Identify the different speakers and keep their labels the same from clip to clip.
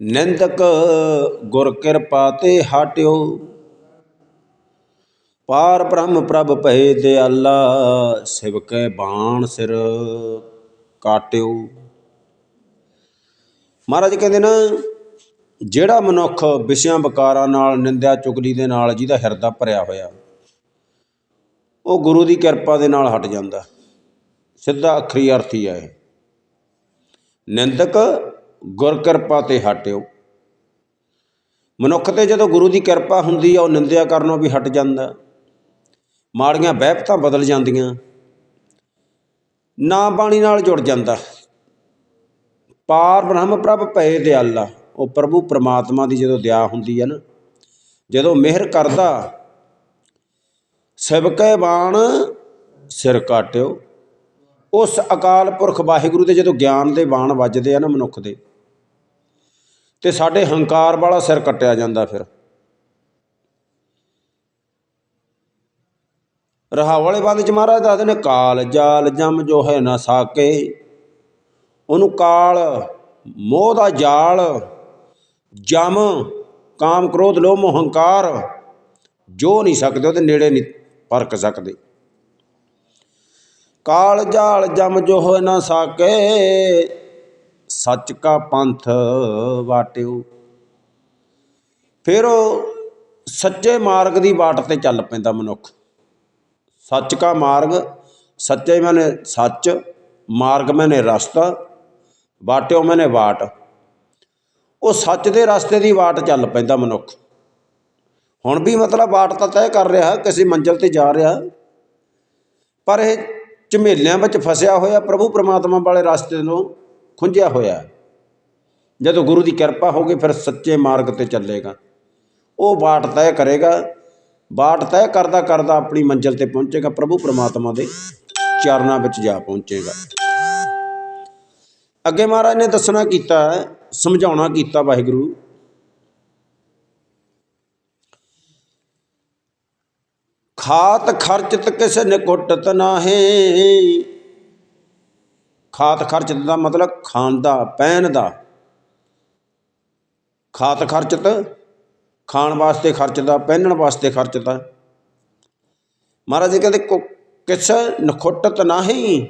Speaker 1: ਨਿੰਦਕ ਗੁਰ ਕਿਰਪਾ ਤੇ ਹਟਿਓ। ਪਾਰ ਬ੍ਰਹਮ ਪ੍ਰਭ ਭਏ ਦਿਆਲਾ ਸਿਵਕੈ ਬਾਣ ਸਿਰ ਕਾਟਿਓ। ਮਹਾਰਾਜ ਕਹਿੰਦੇ ਨਾ, ਜਿਹੜਾ ਮਨੁੱਖ ਵਿਸ਼ਿਆਂ ਵਿਕਾਰਾਂ ਨਾਲ, ਨਿੰਦਿਆ ਚੁਗਲੀ ਦੇ ਨਾਲ ਜਿਹਦਾ ਹਿਰਦਾ ਭਰਿਆ ਹੋਇਆ, ਉਹ ਗੁਰੂ ਦੀ ਕਿਰਪਾ ਦੇ ਨਾਲ ਹਟ ਜਾਂਦਾ। ਸਿੱਧਾ ਅਖਰੀ ਅਰਥ ਹੀ ਹੈ ਇਹ। ਨਿੰਦਕ ਗੁਰ ਕਿਰਪਾ ਤੇ ਹਟਿਓ। ਮਨੁੱਖ ਤੇ ਜਦੋਂ ਗੁਰੂ ਦੀ ਕਿਰਪਾ ਹੁੰਦੀ ਆ, ਉਹ ਨਿੰਦਿਆ ਕਰਨੋਂ ਵੀ ਹਟ ਜਾਂਦਾ। ਮਾੜੀਆਂ ਬਹਿਪਤਾਂ ਬਦਲ ਜਾਂਦੀਆਂ। ਨਾ ਬਾਣੀ ਨਾਲ ਜੁੜ ਜਾਂਦਾ। ਪਾਰ ਬ੍ਰਹਮ ਪ੍ਰਭ ਭਏ ਦਿਆਲਾ। ਉਹ ਪ੍ਰਭੂ ਪ੍ਰਮਾਤਮਾ ਦੀ ਜਦੋਂ ਦਇਆ ਹੁੰਦੀ ਹੈ ਨਾ, ਜਦੋਂ ਮਿਹਰ ਕਰਦਾ, ਸਿਵਕੈ ਬਾਣ ਸਿਰ ਕਾਟਿਓ। ਉਸ ਅਕਾਲ ਪੁਰਖ ਵਾਹਿਗੁਰੂ ਦੇ ਜਦੋਂ ਗਿਆਨ ਦੇ ਬਾਣ ਵੱਜਦੇ ਆ ਨਾ ਮਨੁੱਖ ਦੇ ਤੇ ਸਾਡੇ ਹੰਕਾਰ ਵਾਲਾ ਸਿਰ ਕੱਟਿਆ ਜਾਂਦਾ ਫਿਰ। ਰਹਾ ਵਾਲੇ ਬੰਦ ਚ ਮਹਾਰਾਜ ਦੱਸਦੇ ਨੇ, ਕਾਲ ਜਾਲ ਜਮ ਜੋ ਹੈ ਨਾ ਸਾਕੇ। ਉਹਨੂੰ ਕਾਲ, ਮੋਹ ਦਾ ਜਾਲ, ਜਮ, ਕਾਮ ਕ੍ਰੋਧ, ਲੋਭ, ਮੋਹ, ਹੰਕਾਰ, ਜੋ ਨਹੀਂ ਸਕਦੇ ਉਹਦੇ ਨੇੜੇ ਨਹੀਂ ਪਰਕ ਸਕਦੇ। ਕਾਲ ਜਾਲ ਜਮ ਜੋ ਹੋਇ ਨਾ ਸਾਕੇ। ਸੱਚ ਕਾ ਪੰਥ ਵਾਟਿਓ। ਫਿਰ ਉਹ ਸੱਚੇ ਮਾਰਗ ਦੀ ਬਾਟ ਤੇ ਚੱਲ ਪੈਂਦਾ ਮਨੁੱਖ। ਸੱਚ ਕਾ ਮਾਰਗ, ਸੱਚੇ ਮੈਨੇ ਸੱਚ, ਮਾਰਗ ਮੈਨੇ ਰਸਤਾ ਬਾਟਿਓ ਮੈਨੇ ਬਾਟ ਉਹ ਸੱਚ ਦੇ ਰਸਤੇ ਦੀ ਬਾਟ ਚੱਲ ਪੈਂਦਾ ਮਨੁੱਖ। ਹੁਣ ਵੀ ਮਤਲਬ ਬਾਟ ਤਾਂ ਤੈਅ ਕਰ ਰਿਹਾ, ਕਿਸੇ ਮੰਜ਼ਲ ਤੇ ਜਾ ਰਿਹਾ। ਪਰ ਇਹ ਝਮੇਲਿਆਂ ਵਿੱਚ ਫਸਿਆ ਹੋਇਆ ਪ੍ਰਭੂ ਪ੍ਰਮਾਤਮਾ ਵਾਲੇ ਰਸਤੇ ਨੂੰ ਖੁੰਝਿਆ ਹੋਇਆ ਜਦੋਂ ਗੁਰੂ ਦੀ ਕਿਰਪਾ ਹੋਗੀ ਫਿਰ ਸੱਚੇ ਮਾਰਗ ਤੇ ਚੱਲੇਗਾ। ਉਹ ਬਾਟ ਤੈਅ ਕਰੇਗਾ। ਬਾਟ ਤੈਅ ਕਰਦਾ ਕਰਦਾ ਆਪਣੀ ਮੰਜ਼ਿਲ ਤੇ ਪਹੁੰਚੇਗਾ। ਪ੍ਰਭੂ ਪਰਮਾਤਮਾ ਦੇ ਚਰਨਾਂ ਵਿੱਚ ਜਾ ਪਹੁੰਚੇਗਾ। ਅੱਗੇ ਮਹਾਰਾਜ ਨੇ ਦੱਸਣਾ ਕੀਤਾ, ਸਮਝਾਉਣਾ ਕੀਤਾ ਵਾਹਿਗੁਰੂ। ਖਾਤ ਖਰਚਤ ਕਿਸ ਨਿਕੁੱਟਤ ਨਾਹੀ। ਖਾਤ ਖਰਚਤ ਦਾ ਮਤਲਬ ਖਾਣ ਦਾ ਪਹਿਨ ਦਾ। ਖਾਤ ਖਰਚਤ, ਖਾਣ ਵਾਸਤੇ ਖਰਚਦਾ ਪਹਿਨਣ ਵਾਸਤੇ ਖਰਚਦਾ ਮਹਾਰਾਜ ਜੀ ਕਹਿੰਦੇ, ਕੁ- ਕਿਸ ਨਖੁੱਟਤ ਨਾਹੀ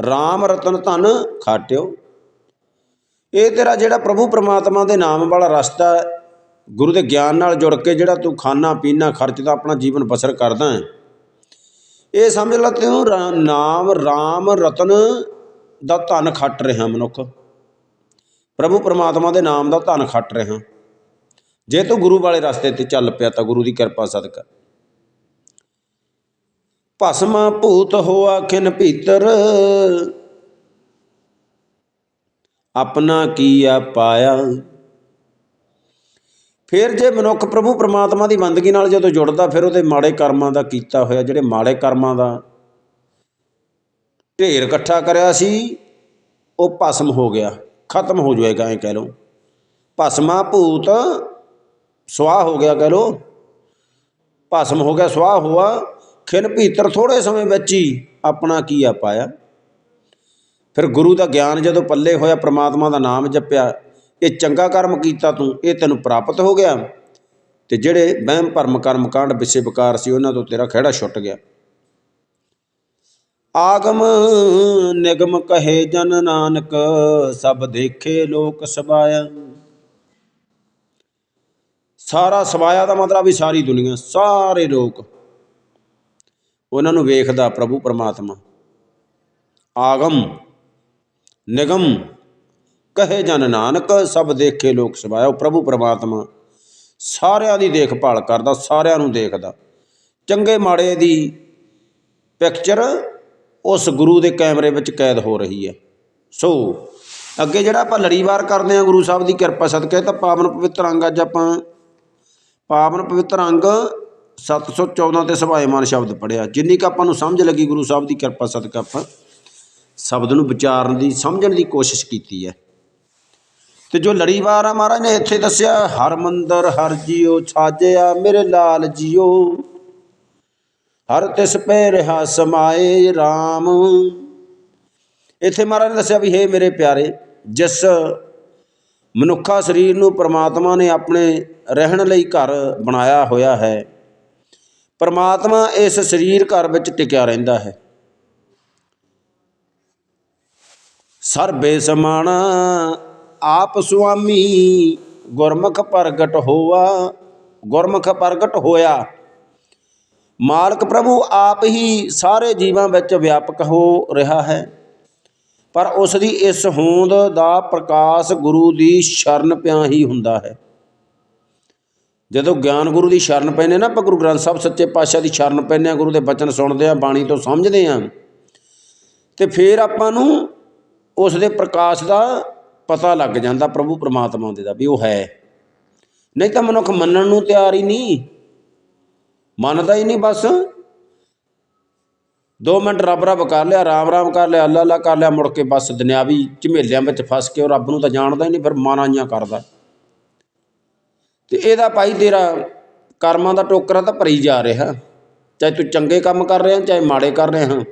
Speaker 1: RAM ਰਤਨ ਧਨ ਖਾਟਿਓ। ਇਹ ਤੇਰਾ ਜਿਹੜਾ ਪ੍ਰਭੂ ਪ੍ਰਮਾਤਮਾ ਦੇ ਨਾਮ ਵਾਲਾ ਰਸਤਾ ਗੁਰੂ ਦੇ ਗਿਆਨ ਨਾਲ ਜੁੜ ਕੇ ਜਿਹੜਾ ਤੂੰ ਖਾਣਾ ਪੀਣਾ ਖਰਚਦਾ ਆਪਣਾ ਜੀਵਨ ਬਸਰ ਕਰਦਾ ਹੈ। ਇਹ ਸਮਝ ਲਾ ਤੂੰ, ਰਾ- ਨਾਮ RAM ਰਤਨ ਦਾ ਧਨ ਖੱਟ ਰਿਹਾ ਮਨੁੱਖ। ਪ੍ਰਭੂ ਪਰਮਾਤਮਾ ਦੇ ਨਾਮ ਦਾ ਧਨ ਖੱਟ ਰਿਹਾ। ਜੇ ਤੂੰ ਗੁਰੂ ਵਾਲੇ ਰਸਤੇ ਤੇ ਚੱਲ ਪਿਆ ਤਾਂ ਗੁਰੂ ਦੀ ਕਿਰਪਾ ਸਦਕਾ। ਭਸਮ ਭੂਤ ਹੋਆ ਖਿਨ ਭੀਤਰ, ਆਪਣਾ ਕੀਆ ਪਾਇਆ? ਫਿਰ ਜੇ ਮਨੁੱਖ ਪ੍ਰਭੂ ਪਰਮਾਤਮਾ ਦੀ ਬੰਦਗੀ ਨਾਲ ਜਦੋਂ ਜੁੜਦਾ, ਫਿਰ ਉਹਦੇ ਮਾੜੇ ਕਰਮਾਂ ਦਾ ਕੀਤਾ ਹੋਇਆ, ਜਿਹੜੇ ਮਾੜੇ ਕਰਮਾਂ ਦਾ ਢੇਰ ਇਕੱਠਾ ਕਰਿਆ ਸੀ, ਉਹ ਭਸਮ ਹੋ ਗਿਆ, ਖਤਮ ਹੋ ਜਾਏਗਾ, ਐਂ ਕਹਿ ਲਓ। ਭਸਮਾ ਭੂਤ ਸਵਾਹ ਹੋ ਗਿਆ ਕਹਿ ਲਓ। ਭਸਮ ਹੋ ਗਿਆ, ਸਵਾਹ ਹੋਆ, ਖਿਨ ਭੀਤਰ ਥੋੜੇ ਸਮੇਂ ਵਿੱਚ ਹੀ ਆਪਣਾ ਕੀਆ ਪਾਇਆ। ਫਿਰ ਗੁਰੂ ਦਾ ਗਿਆਨ ਜਦੋਂ ਪੱਲੇ ਹੋਇਆ, ਪ੍ਰਮਾਤਮਾ ਦਾ ਨਾਮ ਜਪਿਆ ਇਹ ਚੰਗਾ ਕਰਮ ਕੀਤਾ ਤੂੰ, ਇਹ ਤੈਨੂੰ ਪ੍ਰਾਪਤ ਹੋ ਗਿਆ। ਤੇ ਜਿਹੜੇ ਵਹਿਮ, ਭਰਮ ਕਰਮ ਕਾਂਡ ਵਿਸੇ ਵਿਕਾਰ ਸੀ, ਉਹਨਾਂ ਤੋਂ ਤੇਰਾ ਖਿਹੜਾ ਛੁੱਟ ਗਿਆ। ਆਗਮ ਨਿਗਮ ਕਹੇ ਜਨ ਨਾਨਕ, ਸਭ ਦੇਖੇ ਲੋਕ ਸਬਾਇਆ। ਸਾਰਾ ਸਬਾਇਆ ਦਾ ਮਤਲਬ ਵੀ ਸਾਰੀ ਦੁਨੀਆ, ਸਾਰੇ ਲੋਕ। ਉਹਨਾਂ ਨੂੰ ਵੇਖਦਾ ਪ੍ਰਭੂ ਪਰਮਾਤਮਾ। ਆਗਮ ਨਿਗਮ ਕਹੇ ਜਨ ਨਾਨਕ, ਸਭ ਦੇਖੇ ਲੋਕ ਸਮਾਇਆ ਉਹ ਪ੍ਰਭੂ ਪਰਮਾਤਮਾ। ਸਾਰਿਆਂ ਦੀ ਦੇਖਭਾਲ ਕਰਦਾ, ਸਾਰਿਆਂ ਨੂੰ ਦੇਖਦਾ। ਚੰਗੇ ਮਾੜੇ ਦੀ ਪਿਕਚਰ ਉਸ ਗੁਰੂ ਦੇ ਕੈਮਰੇ ਵਿੱਚ ਕੈਦ ਹੋ ਰਹੀ ਹੈ। ਸੋ, ਅੱਗੇ ਜਿਹੜਾ ਆਪਾਂ ਲੜੀਵਾਰ ਕਰਦੇ ਹਾਂ ਗੁਰੂ ਸਾਹਿਬ ਦੀ ਕਿਰਪਾ ਸਦਕੇ, ਤਾਂ ਪਾਵਨ ਪਵਿੱਤਰ ਅੰਗ ਅੱਜ ਆਪਾਂ ਪਾਵਨ ਪਵਿੱਤਰ ਅੰਗ 714 ਤੇ ਸਭਾਏਮਾਨ ਸ਼ਬਦ ਪੜਿਆ ਜਿੰਨੀ ਕੁ ਆਪਾਂ ਨੂੰ ਸਮਝ ਲੱਗੀ ਗੁਰੂ ਸਾਹਿਬ ਦੀ ਕਿਰਪਾ ਸਦਕਾ ਆਪਾਂ, ਸ਼ਬਦ ਨੂੰ ਵਿਚਾਰਨ ਦੀ, ਸਮਝਣ ਦੀ ਕੋਸ਼ਿਸ਼ ਕੀਤੀ ਹੈ। ਤੇ ਜੋ ਲੜੀਵਾਰ ਆ ਮਹਾਰਾਜ ਨੇ ਇੱਥੇ ਦੱਸਿਆ, ਹਰ ਮੰਦਰ, ਹਰ ਜੀਓ, ਛਾਜਿਆ ਮੇਰੇ ਲਾਲ ਜੀਓ। ਹਰ ਤਿਸ ਪੈ ਰਹਾ ਸਮਾਏ RAM ਇੱਥੇ ਮਹਾਰਾਜ ਨੇ ਦੱਸਿਆ ਵੀ, ਹੇ ਮੇਰੇ ਪਿਆਰੇ, ਜਿਸ ਮਨੁੱਖਾ ਸਰੀਰ ਨੂੰ ਪ੍ਰਮਾਤਮਾ ਨੇ ਆਪਣੇ ਰਹਿਣ ਲਈ ਘਰ ਬਣਾਇਆ ਹੋਇਆ ਹੈ, ਪ੍ਰਮਾਤਮਾ ਇਸ ਸਰੀਰ ਘਰ ਵਿੱਚ ਟਿਕਿਆ ਰਹਿੰਦਾ ਹੈ। ਸਰਬੇ ਸਮਾਨ ਆਪ ਸੁਆਮੀ ਗੁਰਮੁਖ ਪ੍ਰਗਟ ਹੋਆ, ਗੁਰਮੁਖ ਪ੍ਰਗਟ ਹੋਇਆ। ਮਾਲਕ ਪ੍ਰਭੂ ਆਪ ਹੀ ਸਾਰੇ ਜੀਵਾਂ ਵਿੱਚ ਵਿਆਪਕ ਹੋ ਰਿਹਾ ਹੈ। ਪਰ ਉਸ ਦੀ ਇਸ ਹੋਂਦ ਦਾ ਪ੍ਰਕਾਸ਼ ਗੁਰੂ ਦੀ ਸ਼ਰਨ ਪਿਆ ਹੀ ਹੁੰਦਾ ਹੈ। ਜਦੋਂ ਗਿਆਨ ਗੁਰੂ ਦੀ ਸ਼ਰਨ ਪੈਨੇ ਨਾ, ਆਪਾਂ ਗੁਰੂ ਗ੍ਰੰਥ ਸਾਹਿਬ ਸੱਚੇ ਪਾਤਸ਼ਾਹ ਦੀ ਸ਼ਰਨ ਪੈਨੇ ਆ ਗੁਰੂ ਦੇ ਬਚਨ ਸੁਣਦੇ ਆ ਬਾਣੀ ਤੋਂ ਸਮਝਦੇ ਆ ਤੇ ਫਿਰ ਆਪਾਂ ਨੂੰ ਉਸ ਦੇ ਪ੍ਰਕਾਸ਼ ਦਾ ਪਤਾ ਲੱਗ ਜਾਂਦਾ ਪ੍ਰਭੂ ਪਰਮਾਤਮਾ ਦੇ ਦਾ ਵੀ ਉਹ ਹੈ। ਨਹੀਂ ਤਾਂ ਮਨੁੱਖ ਮੰਨਣ ਨੂੰ ਤਿਆਰ ਹੀ ਨਹੀਂ। ਮੰਨਦਾ ਹੀ ਨਹੀਂ ਬਸ। 2 ਮਿੰਟ ਰੱਬ ਰੱਬ ਕਰ ਲਿਆ, ਰਾਮ ਰਾਮ ਕਰ ਲਿਆ, ਅੱਲਾ ਅੱਲਾ ਕਰ ਲਿਆ, ਮੁੜ ਕੇ ਬਸ ਦੁਨਿਆਵੀ ਝਮੇਲਿਆਂ ਵਿੱਚ ਫਸ ਕੇ ਉਹ ਰੱਬ ਨੂੰ ਤਾਂ ਜਾਣਦਾ ਹੀ ਨਹੀਂ, ਫਿਰ ਮਾਨਾਈਆਂ ਕਰਦਾ। ਤੇ ਇਹਦਾ ਭਾਈ ਤੇਰਾ ਕਰਮਾਂ ਦਾ ਟੋਕਰਾ ਤਾਂ ਭਰੀ ਜਾ ਰਿਹਾ। ਚਾਹੇ ਤੂੰ ਚੰਗੇ ਕੰਮ ਕਰ ਰਿਹਾ, ਚਾਹੇ ਮਾੜੇ ਕਰ ਰਿਹਾ।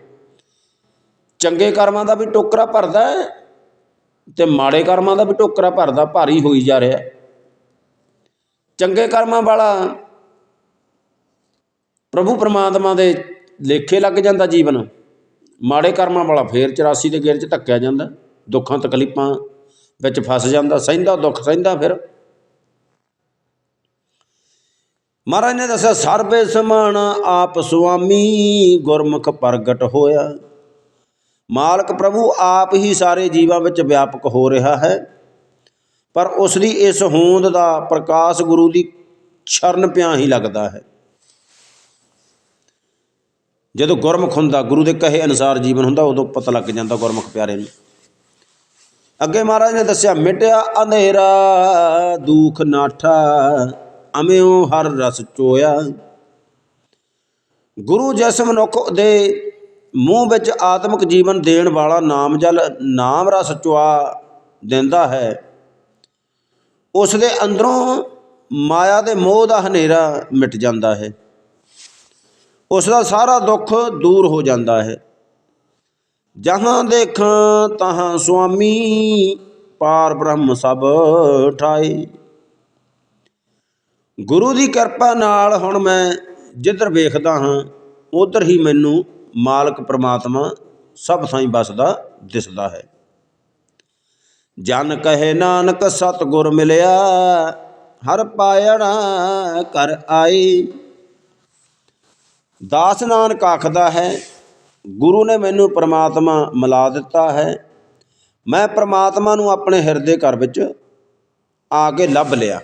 Speaker 1: ਚੰਗੇ ਕਰਮਾਂ ਦਾ ਵੀ ਟੋਕਰਾ ਭਰਦਾ ਹੈ। ਤੇ ਮਾੜੇ ਕਰਮਾਂ ਦਾ ਵੀ ਟੋਕਰਾ ਭਰਦਾ ਭਾਰੀ ਹੋਈ ਜਾ ਰਿਹਾ। ਚੰਗੇ ਕਰਮਾਂ ਵਾਲਾ ਪ੍ਰਭੂ ਪਰਮਾਤਮਾ ਦੇ ਲੇਖੇ ਲੱਗ ਜਾਂਦਾ ਜੀਵਨ। ਮਾੜੇ ਕਰਮਾਂ ਵਾਲਾ ਫੇਰ 84 ਦੇ ਗੇਰ 'ਚ ਧੱਕਿਆ ਜਾਂਦਾ, ਦੁੱਖਾਂ, ਤਕਲੀਫਾਂ ਵਿੱਚ ਫਸ ਜਾਂਦਾ, ਸਹਿੰਦਾ, ਦੁੱਖ ਸਹਿੰਦਾ ਫਿਰ। ਮਹਾਰਾਜ ਨੇ ਦੱਸਿਆ, ਸਰਬੇ ਸਮਾਨ ਆਪ ਸੁਆਮੀ ਗੁਰਮੁਖ ਪ੍ਰਗਟ ਹੋਇਆ। ਮਾਲਕ ਪ੍ਰਭੂ ਆਪ ਹੀ ਸਾਰੇ ਜੀਵਾਂ ਵਿੱਚ ਵਿਆਪਕ ਹੋ ਰਿਹਾ ਹੈ। ਪਰ ਉਸ ਦੀ ਇਸ ਹੋਂਦ ਦਾ ਪ੍ਰਕਾਸ਼ ਗੁਰੂ ਦੀ ਸ਼ਰਨ ਪਿਆ ਹੀ ਲੱਗਦਾ ਹੈ। ਜਦੋਂ ਗੁਰਮੁਖ ਹੁੰਦਾ, ਗੁਰੂ ਦੇ ਕਹੇ ਅਨੁਸਾਰ ਜੀਵਨ ਹੁੰਦਾ, ਉਦੋਂ ਪਤਾ ਲੱਗ ਜਾਂਦਾ ਗੁਰਮੁਖ ਪਿਆਰੇ ਨੂੰ। ਅੱਗੇ ਮਹਾਰਾਜ ਨੇ ਦੱਸਿਆ, ਮਿਟਿਆ ਅੰਧੇਰਾ, ਦੁੱਖ ਨਾਠਾ, ਅਮਿਉ ਹਰ ਰਸ ਚੋਇਆ। ਗੁਰੂ ਜਿਸ ਮਨੁੱਖ ਦੇ ਮੂੰਹ ਵਿੱਚ ਆਤਮਿਕ ਜੀਵਨ ਦੇਣ ਵਾਲਾ ਨਾਮ ਜਲ, ਨਾਮ ਰਸ ਚੁਆ ਦਿੰਦਾ ਹੈ। ਉਸ ਦੇ ਅੰਦਰੋਂ ਮਾਇਆ ਦੇ ਮੋਹ ਦਾ ਹਨੇਰਾ ਮਿਟ ਜਾਂਦਾ ਹੈ। ਉਸ ਦਾ ਸਾਰਾ ਦੁੱਖ ਦੂਰ ਹੋ ਜਾਂਦਾ ਹੈ। ਜਹਾਂ ਦੇਖਾਂ ਤਹਾਂ ਸੁਆਮੀ, ਪਾਰ ਬ੍ਰਹਮ ਸਭ ਠਾਈ ਗੁਰੂ ਦੀ ਕਿਰਪਾ ਨਾਲ ਹੁਣ ਮੈਂ ਜਿੱਧਰ ਵੇਖਦਾ ਹਾਂ, ਉਧਰ ਹੀ ਮੈਨੂੰ ਮਾਲਕ ਪ੍ਰਮਾਤਮਾ ਸਭ ਥਾਈਂ ਬਸਦਾ ਦਿਸਦਾ ਹੈ। ਜਨ ਕਹੇ ਨਾਨਕ ਸਤਿਗੁਰ ਮਿਲਿਆ, ਹਰ ਪਾਇਣਾ ਕਰ ਆਈ। ਦਾਸ ਨਾਨਕ ਆਖਦਾ ਹੈ, ਗੁਰੂ ਨੇ ਮੈਨੂੰ ਪ੍ਰਮਾਤਮਾ ਮਿਲਾ ਦਿੱਤਾ ਹੈ। ਮੈਂ ਪ੍ਰਮਾਤਮਾ ਨੂੰ ਆਪਣੇ ਹਿਰਦੇ ਘਰ ਵਿੱਚ ਆ ਕੇ ਲੱਭ ਲਿਆ।